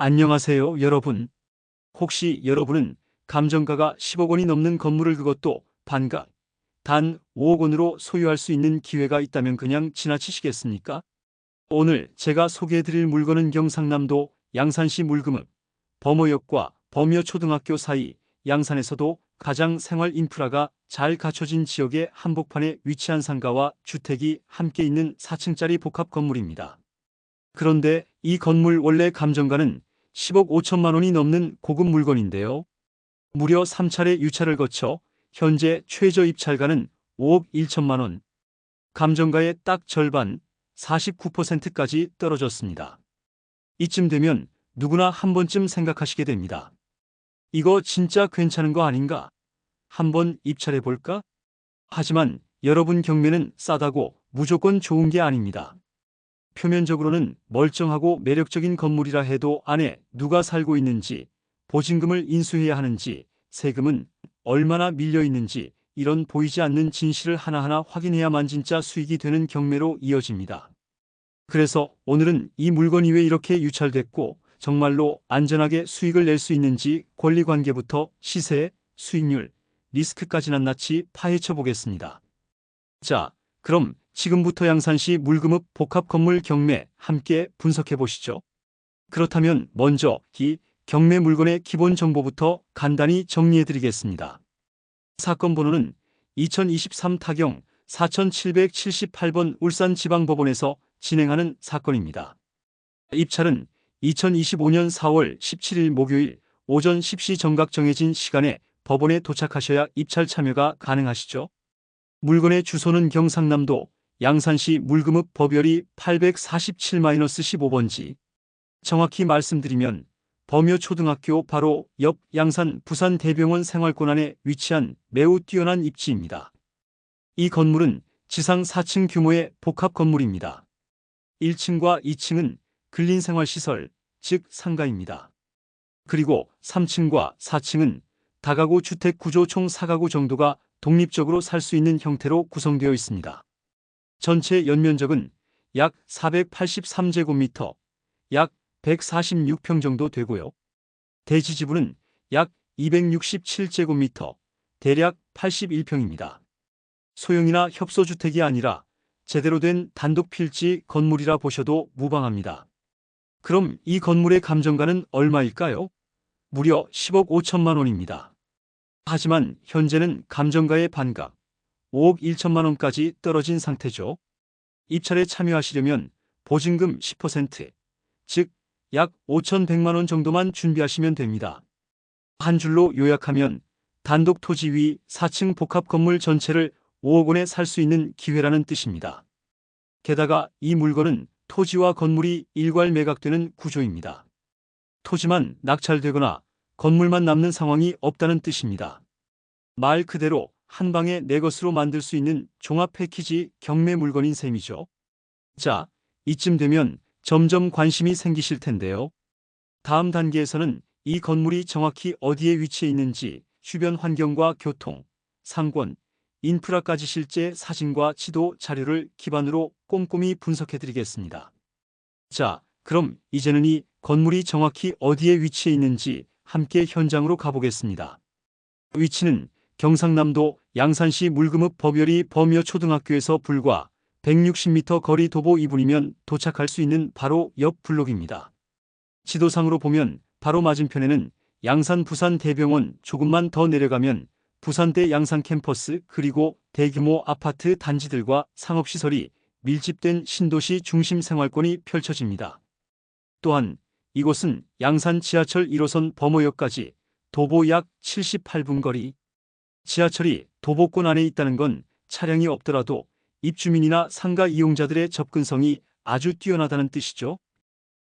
안녕하세요, 여러분. 혹시 여러분은 감정가가 10억 원이 넘는 건물을 그것도 반가 단 5억 원으로 소유할 수 있는 기회가 있다면 그냥 지나치시겠습니까? 오늘 제가 소개해드릴 물건은 경상남도 양산시 물금읍 범어역과 범여초등학교 사이 양산에서도 가장 생활 인프라가 잘 갖춰진 지역의 한복판에 위치한 상가와 주택이 함께 있는 4층짜리 복합 건물입니다. 그런데 이 건물 원래 감정가는 10억 5천만 원이 넘는 고급 물건인데요. 무려 3차례 유찰을 거쳐 현재 최저 입찰가는 5억 1천만 원. 감정가의 딱 절반 49%까지 떨어졌습니다. 이쯤 되면 누구나 한 번쯤 생각하시게 됩니다. 이거 진짜 괜찮은 거 아닌가? 한번 입찰해 볼까? 하지만 여러분 경매는 싸다고 무조건 좋은 게 아닙니다. 표면적으로는 멀쩡하고 매력적인 건물이라 해도 안에 누가 살고 있는지, 보증금을 인수해야 하는지, 세금은 얼마나 밀려 있는지 이런 보이지 않는 진실을 하나하나 확인해야만 진짜 수익이 되는 경매로 이어집니다. 그래서 오늘은 이 물건이 왜 이렇게 유찰됐고 정말로 안전하게 수익을 낼 수 있는지 권리관계부터 시세, 수익률, 리스크까지 낱낱이 파헤쳐 보겠습니다. 자, 그럼 지금부터 양산시 물금읍 복합건물 경매 함께 분석해 보시죠. 그렇다면 먼저 이 경매 물건의 기본 정보부터 간단히 정리해 드리겠습니다. 사건 번호는 2023 타경 4778번 울산지방법원에서 진행하는 사건입니다. 입찰은 2025년 4월 17일 목요일 오전 10시 정각 정해진 시간에 법원에 도착하셔야 입찰 참여가 가능하시죠. 물건의 주소는 경상남도 양산시 물금읍 법열이 847-15번지. 정확히 말씀드리면 범여초등학교 바로 옆 양산 부산대병원 생활권 안에 위치한 매우 뛰어난 입지입니다. 이 건물은 지상 4층 규모의 복합 건물입니다. 1층과 2층은 근린생활시설, 즉 상가입니다. 그리고 3층과 4층은 다가구 주택 구조 총 4가구 정도가 독립적으로 살 수 있는 형태로 구성되어 있습니다. 전체 연면적은 약 483제곱미터, 약 146평 정도 되고요. 대지 지분은 약 267제곱미터, 대략 81평입니다. 소형이나 협소주택이 아니라 제대로 된 단독 필지 건물이라 보셔도 무방합니다. 그럼 이 건물의 감정가는 얼마일까요? 무려 10억 5천만 원입니다. 하지만 현재는 감정가의 반값 5억 1천만 원까지 떨어진 상태죠. 입찰에 참여하시려면 보증금 10%, 즉 약 5,100만 원 정도만 준비하시면 됩니다. 한 줄로 요약하면 단독 토지 위 4층 복합 건물 전체를 5억 원에 살 수 있는 기회라는 뜻입니다. 게다가 이 물건은 토지와 건물이 일괄 매각되는 구조입니다. 토지만 낙찰되거나 건물만 남는 상황이 없다는 뜻입니다. 말 그대로 한 방에 내 것으로 만들 수 있는 종합 패키지 경매 물건인 셈이죠. 자, 이쯤 되면 점점 관심이 생기실 텐데요. 다음 단계에서는 이 건물이 정확히 어디에 위치해 있는지 주변 환경과 교통, 상권, 인프라까지 실제 사진과 지도 자료를 기반으로 꼼꼼히 분석해 드리겠습니다. 자, 그럼 이제는 이 건물이 정확히 어디에 위치해 있는지 함께 현장으로 가보겠습니다. 위치는 경상남도 양산시 물금읍 법열이 범여 초등학교에서 불과 160m 거리 도보 2분이면 도착할 수 있는 바로 옆 블록입니다. 지도상으로 보면 바로 맞은편에는 양산 부산 대병원 조금만 더 내려가면 부산대 양산 캠퍼스 그리고 대규모 아파트 단지들과 상업시설이 밀집된 신도시 중심 생활권이 펼쳐집니다. 또한 이곳은 양산 지하철 1호선 범어역까지 도보 약 78분 거리. 지하철이 도보권 안에 있다는 건 차량이 없더라도 입주민이나 상가 이용자들의 접근성이 아주 뛰어나다는 뜻이죠.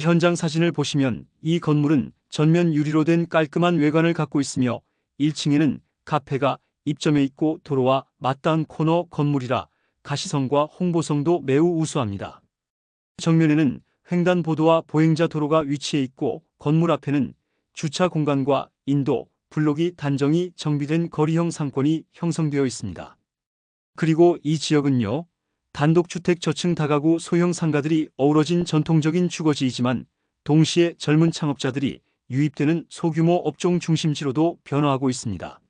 현장 사진을 보시면 이 건물은 전면 유리로 된 깔끔한 외관을 갖고 있으며 1층에는 카페가 입점해 있고 도로와 맞닿은 코너 건물이라 가시성과 홍보성도 매우 우수합니다. 정면에는 횡단보도와 보행자 도로가 위치해 있고 건물 앞에는 주차 공간과 인도, 블록이 단정히 정비된 거리형 상권이 형성되어 있습니다. 그리고 이 지역은요, 단독주택 저층 다가구 소형 상가들이 어우러진 전통적인 주거지이지만 동시에 젊은 창업자들이 유입되는 소규모 업종 중심지로도 변화하고 있습니다.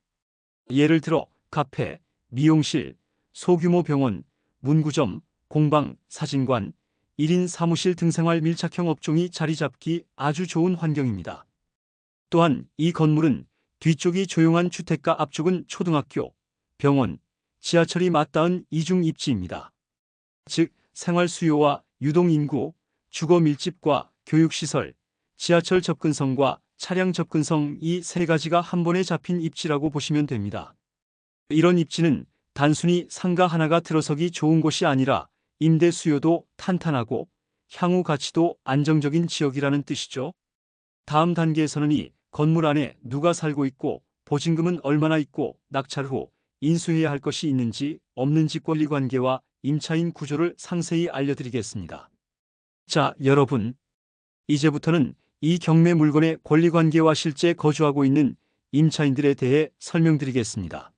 예를 들어 카페, 미용실, 소규모 병원, 문구점, 공방, 사진관, 1인 사무실 등 생활 밀착형 업종이 자리 잡기 아주 좋은 환경입니다. 또한 이 건물은 뒤쪽이 조용한 주택가 앞쪽은 초등학교, 병원, 지하철이 맞닿은 이중 입지입니다. 즉, 생활 수요와 유동 인구, 주거 밀집과 교육시설, 지하철 접근성과 차량 접근성 이 세 가지가 한 번에 잡힌 입지라고 보시면 됩니다. 이런 입지는 단순히 상가 하나가 들어서기 좋은 곳이 아니라 임대 수요도 탄탄하고 향후 가치도 안정적인 지역이라는 뜻이죠. 다음 단계에서는 이 건물 안에 누가 살고 있고 보증금은 얼마나 있고 낙찰 후 인수해야 할 것이 있는지 없는지 권리 관계와 임차인 구조를 상세히 알려드리겠습니다. 자, 여러분. 이제부터는 이 경매 물건의 권리 관계와 실제 거주하고 있는 임차인들에 대해 설명드리겠습니다.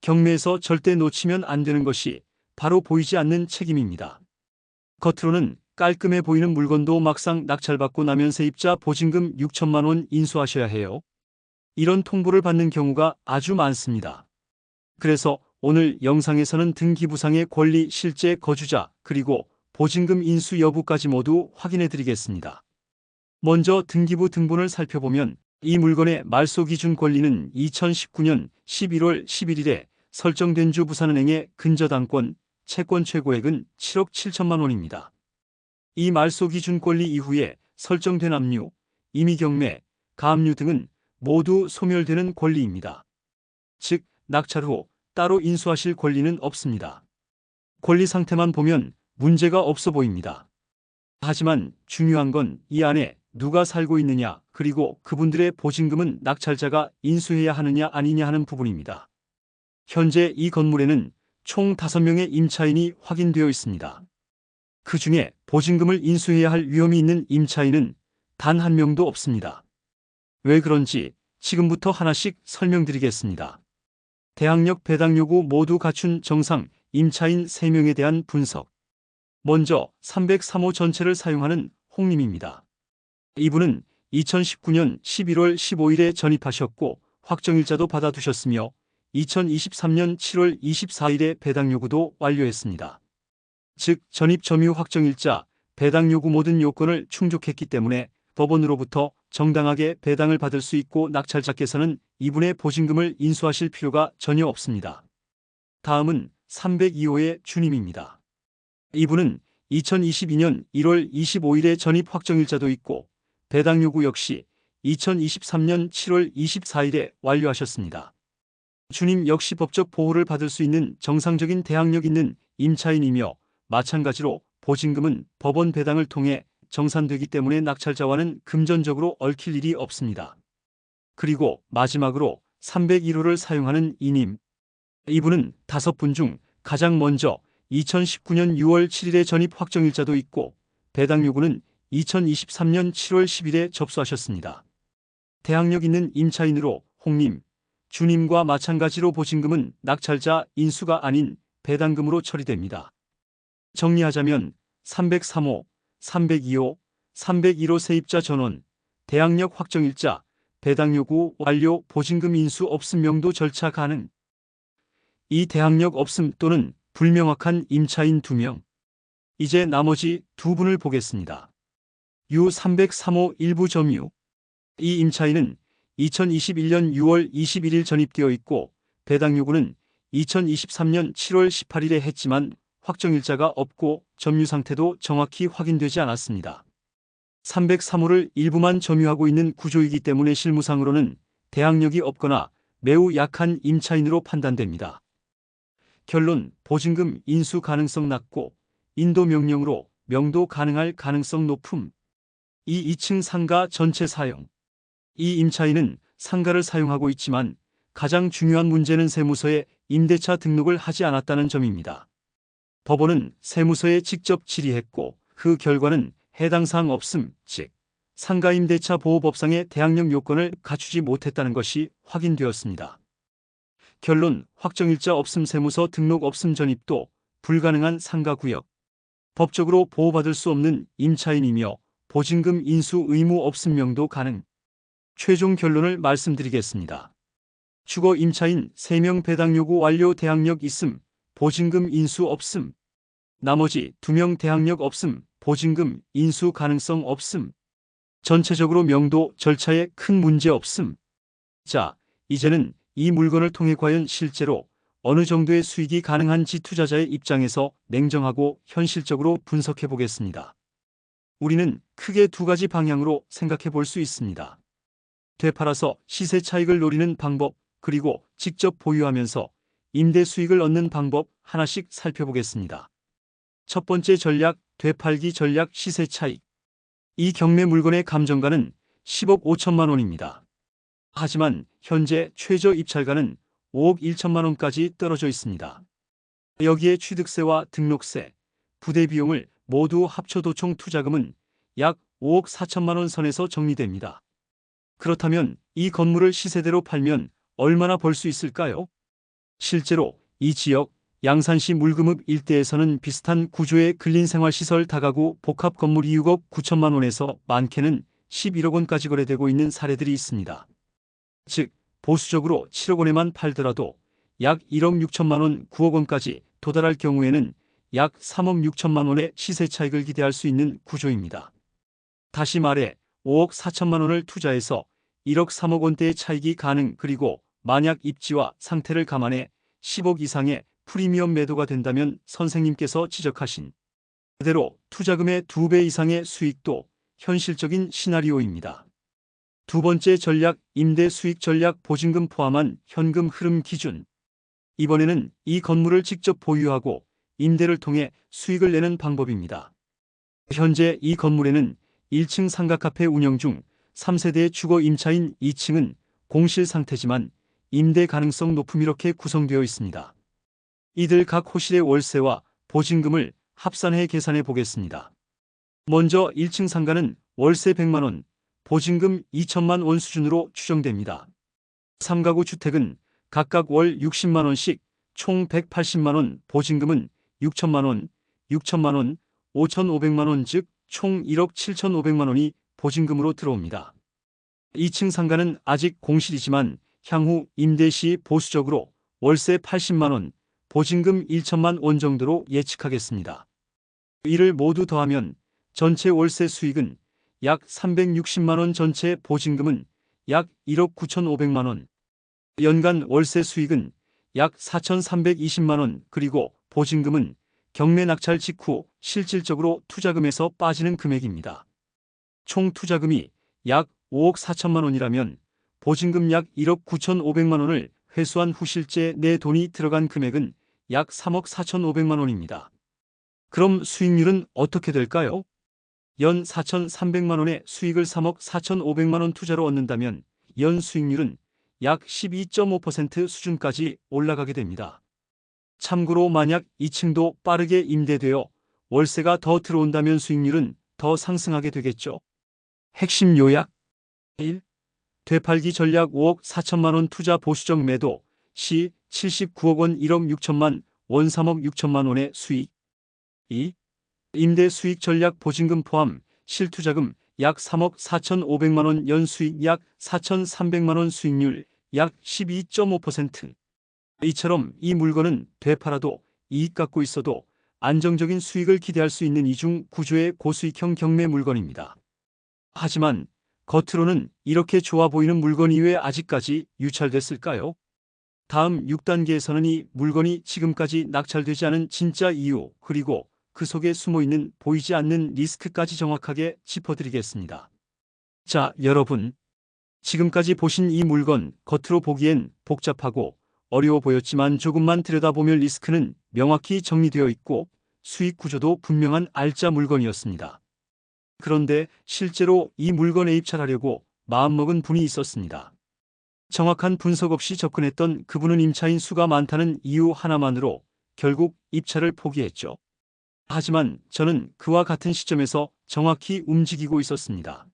경매에서 절대 놓치면 안 되는 것이 바로 보이지 않는 책임입니다. 겉으로는 깔끔해 보이는 물건도 막상 낙찰받고 나면 세입자 보증금 6천만 원 인수하셔야 해요. 이런 통보를 받는 경우가 아주 많습니다. 그래서 오늘 영상에서는 등기부상의 권리 실제 거주자 그리고 보증금 인수 여부까지 모두 확인해 드리겠습니다. 먼저 등기부 등본을 살펴보면 이 물건의 말소 기준 권리는 2019년 11월 11일에 설정된 주 부산은행의 근저당권 채권 최고액은 7억 7천만 원입니다. 이 말소 기준 권리 이후에 설정된 압류, 임의 경매, 가압류 등은 모두 소멸되는 권리입니다. 즉, 낙찰 후 따로 인수하실 권리는 없습니다. 권리 상태만 보면 문제가 없어 보입니다. 하지만 중요한 건 이 안에 누가 살고 있느냐 그리고 그분들의 보증금은 낙찰자가 인수해야 하느냐 아니냐 하는 부분입니다. 현재 이 건물에는 총 5명의 임차인이 확인되어 있습니다. 그 중에 보증금을 인수해야 할 위험이 있는 임차인은 단 한 명도 없습니다. 왜 그런지 지금부터 하나씩 설명드리겠습니다. 대항력 배당 요구 모두 갖춘 정상 임차인 3명에 대한 분석. 먼저 303호 전체를 사용하는 홍님입니다. 이분은 2019년 11월 15일에 전입하셨고 확정일자도 받아두셨으며 2023년 7월 24일에 배당 요구도 완료했습니다. 즉 전입 점유 확정일자, 배당 요구 모든 요건을 충족했기 때문에 법원으로부터 정당하게 배당을 받을 수 있고 낙찰자께서는 이분의 보증금을 인수하실 필요가 전혀 없습니다. 다음은 302호의 주님입니다. 이분은 2022년 1월 25일에 전입 확정일자도 있고 배당 요구 역시 2023년 7월 24일에 완료하셨습니다. 주님 역시 법적 보호를 받을 수 있는 정상적인 대항력 있는 임차인이며 마찬가지로 보증금은 법원 배당을 통해 정산되기 때문에 낙찰자와는 금전적으로 얽힐 일이 없습니다. 그리고 마지막으로 301호를 사용하는 이님. 이분은 다섯 분 중 가장 먼저 2019년 6월 7일에 전입 확정일자도 있고 배당 요구는 2023년 7월 10일에 접수하셨습니다. 대항력 있는 임차인으로 홍님, 주님과 마찬가지로 보증금은 낙찰자 인수가 아닌 배당금으로 처리됩니다. 정리하자면 303호, 302호, 301호 세입자 전원, 대항력 확정일자, 배당 요구 완료 보증금 인수 없음 명도 절차 가능. 이 대항력 없음 또는 불명확한 임차인 2명. 이제 나머지 두 분을 보겠습니다. U303호 일부 점유. 이 임차인은 2021년 6월 21일 전입되어 있고 배당 요구는 2023년 7월 18일에 했지만 확정 일자가 없고 점유 상태도 정확히 확인되지 않았습니다. 303호를 일부만 점유하고 있는 구조이기 때문에 실무상으로는 대항력이 없거나 매우 약한 임차인으로 판단됩니다. 결론 보증금 인수 가능성 낮고 인도 명령으로 명도 가능할 가능성 높음. 이 2층 상가 전체 사용. 이 임차인은 상가를 사용하고 있지만 가장 중요한 문제는 세무서에 임대차 등록을 하지 않았다는 점입니다. 법원은 세무서에 직접 질의했고 그 결과는 해당 사항 없음, 즉 상가임대차 보호법상의 대항력 요건을 갖추지 못했다는 것이 확인되었습니다. 결론 확정일자 없음 세무서 등록 없음 전입도 불가능한 상가구역. 법적으로 보호받을 수 없는 임차인이며 보증금 인수 의무 없음 명도 가능. 최종 결론을 말씀드리겠습니다. 주거 임차인 3명 배당 요구 완료 대항력 있음, 보증금 인수 없음. 나머지 2명 대항력 없음, 보증금 인수 가능성 없음. 전체적으로 명도 절차에 큰 문제 없음. 자, 이제는 이 물건을 통해 과연 실제로 어느 정도의 수익이 가능한지 투자자의 입장에서 냉정하고 현실적으로 분석해 보겠습니다. 우리는 크게 두 가지 방향으로 생각해 볼 수 있습니다. 되팔아서 시세 차익을 노리는 방법, 그리고 직접 보유하면서 임대 수익을 얻는 방법 하나씩 살펴보겠습니다. 첫 번째 전략, 되팔기 전략 시세 차익. 이 경매 물건의 감정가는 10억 5천만 원입니다. 하지만 현재 최저 입찰가는 5억 1천만 원까지 떨어져 있습니다. 여기에 취득세와 등록세, 부대 비용을 모두 합쳐도 총 투자금은 약 5억 4천만 원 선에서 정리됩니다. 그렇다면 이 건물을 시세대로 팔면 얼마나 벌 수 있을까요? 실제로 이 지역 양산시 물금읍 일대에서는 비슷한 구조의 근린생활시설 다가구 복합 건물이 6억 9천만 원에서 많게는 11억 원까지 거래되고 있는 사례들이 있습니다. 즉 보수적으로 7억 원에만 팔더라도 약 1억 6천만 원, 9억 원까지 도달할 경우에는 약 3억 6천만 원의 시세 차익을 기대할 수 있는 구조입니다. 다시 말해 5억 4천만 원을 투자해서 1억 3억 원대의 차익이 가능 그리고 만약 입지와 상태를 감안해 10억 이상의 프리미엄 매도가 된다면 선생님께서 지적하신 그대로 투자금의 2배 이상의 수익도 현실적인 시나리오입니다. 두 번째 전략 임대 수익 전략 보증금 포함한 현금 흐름 기준. 이번에는 이 건물을 직접 보유하고 임대를 통해 수익을 내는 방법입니다. 현재 이 건물에는 1층 상가 카페 운영 중 3세대의 주거 임차인 2층은 공실 상태지만 임대 가능성 높음 이렇게 구성되어 있습니다. 이들 각 호실의 월세와 보증금을 합산해 계산해 보겠습니다. 먼저 1층 상가는 월세 100만원, 보증금 2천만 원 수준으로 추정됩니다. 3가구 주택은 각각 월 60만원씩 총 180만원, 보증금은 6천만원, 6천만원, 5,500만원 즉 총 1억 7,500만원이 보증금으로 들어옵니다. 2층 상가는 아직 공실이지만 향후 임대 시 보수적으로 월세 80만 원, 보증금 1천만 원 정도로 예측하겠습니다. 이를 모두 더하면 전체 월세 수익은 약 360만 원 전체 보증금은 약 1억 9,500만 원. 연간 월세 수익은 약 4,320만 원 그리고 보증금은 경매 낙찰 직후 실질적으로 투자금에서 빠지는 금액입니다. 총 투자금이 약 5억 4천만 원이라면 보증금 약 1억 9,500만 원을 회수한 후 실제 내 돈이 들어간 금액은 약 3억 4,500만 원입니다. 그럼 수익률은 어떻게 될까요? 연 4,300만 원의 수익을 3억 4,500만 원 투자로 얻는다면 연 수익률은 약 12.5% 수준까지 올라가게 됩니다. 참고로 만약 2층도 빠르게 임대되어 월세가 더 들어온다면 수익률은 더 상승하게 되겠죠. 핵심 요약 1. 되팔기 전략 5억 4천만 원 투자 보수적 매도 시 79억 원 1억 6천만 원 3억 6천만 원의 수익 2. 임대 수익 전략 보증금 포함 실투자금 약 3억 4천5백만 원 연수익 약 4천3백만 원 수익률 약 12.5%. 이처럼 이 물건은 되팔아도 이익 갖고 있어도 안정적인 수익을 기대할 수 있는 이중 구조의 고수익형 경매 물건입니다. 하지만 겉으로는 이렇게 좋아 보이는 물건이 왜 아직까지 유찰됐을까요? 다음 6단계에서는 이 물건이 지금까지 낙찰되지 않은 진짜 이유 그리고 그 속에 숨어 있는 보이지 않는 리스크까지 정확하게 짚어드리겠습니다. 자, 여러분. 지금까지 보신 이 물건 겉으로 보기엔 복잡하고 어려워 보였지만 조금만 들여다보면 리스크는 명확히 정리되어 있고 수익 구조도 분명한 알짜 물건이었습니다. 그런데 실제로 이 물건에 입찰하려고 마음먹은 분이 있었습니다. 정확한 분석 없이 접근했던 그분은 임차인 수가 많다는 이유 하나만으로 결국 입찰을 포기했죠. 하지만 저는 그와 같은 시점에서 정확히 움직이고 있었습니다.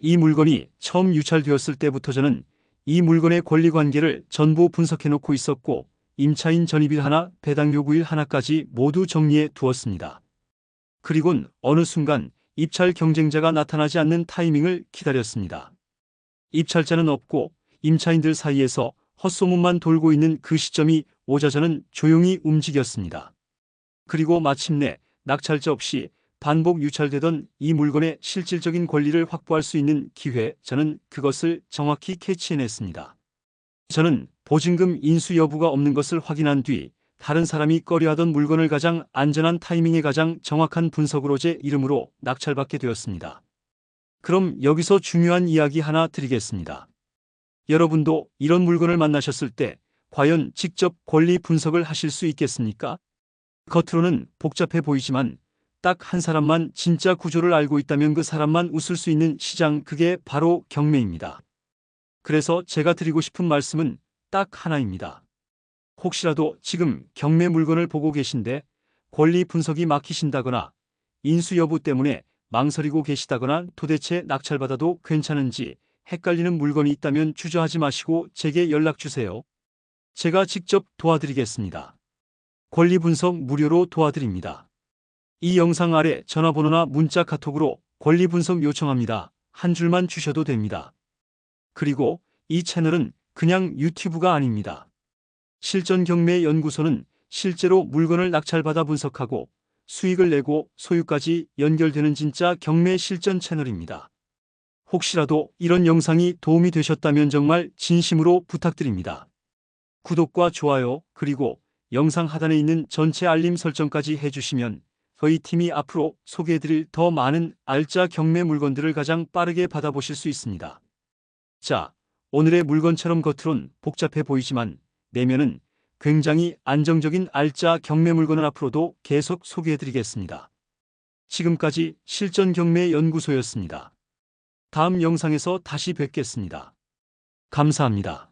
이 물건이 처음 유찰되었을 때부터 저는 이 물건의 권리 관계를 전부 분석해 놓고 있었고 임차인 전입일 하나, 배당 요구일 하나까지 모두 정리해 두었습니다. 그리곤 어느 순간 입찰 경쟁자가 나타나지 않는 타이밍을 기다렸습니다. 입찰자는 없고 임차인들 사이에서 헛소문만 돌고 있는 그 시점이 오자 저는 조용히 움직였습니다. 그리고 마침내 낙찰자 없이 반복 유찰되던 이 물건의 실질적인 권리를 확보할 수 있는 기회, 저는 그것을 정확히 캐치해냈습니다. 저는 보증금 인수 여부가 없는 것을 확인한 뒤 다른 사람이 꺼려하던 물건을 가장 안전한 타이밍에 가장 정확한 분석으로 제 이름으로 낙찰받게 되었습니다. 그럼 여기서 중요한 이야기 하나 드리겠습니다. 여러분도 이런 물건을 만나셨을 때 과연 직접 권리 분석을 하실 수 있겠습니까? 겉으로는 복잡해 보이지만 딱 한 사람만 진짜 구조를 알고 있다면 그 사람만 웃을 수 있는 시장 그게 바로 경매입니다. 그래서 제가 드리고 싶은 말씀은 딱 하나입니다. 혹시라도 지금 경매 물건을 보고 계신데 권리 분석이 막히신다거나 인수 여부 때문에 망설이고 계시다거나 도대체 낙찰받아도 괜찮은지 헷갈리는 물건이 있다면 주저하지 마시고 제게 연락 주세요. 제가 직접 도와드리겠습니다. 권리 분석 무료로 도와드립니다. 이 영상 아래 전화번호나 문자 카톡으로 권리 분석 요청합니다. 한 줄만 주셔도 됩니다. 그리고 이 채널은 그냥 유튜브가 아닙니다. 실전 경매 연구소는 실제로 물건을 낙찰받아 분석하고 수익을 내고 소유까지 연결되는 진짜 경매 실전 채널입니다. 혹시라도 이런 영상이 도움이 되셨다면 정말 진심으로 부탁드립니다. 구독과 좋아요 그리고 영상 하단에 있는 전체 알림 설정까지 해주시면 저희 팀이 앞으로 소개해드릴 더 많은 알짜 경매 물건들을 가장 빠르게 받아보실 수 있습니다. 자, 오늘의 물건처럼 겉으론 복잡해 보이지만 내면은 굉장히 안정적인 알짜 경매 물건을 앞으로도 계속 소개해드리겠습니다. 지금까지 실전 경매 연구소였습니다. 다음 영상에서 다시 뵙겠습니다. 감사합니다.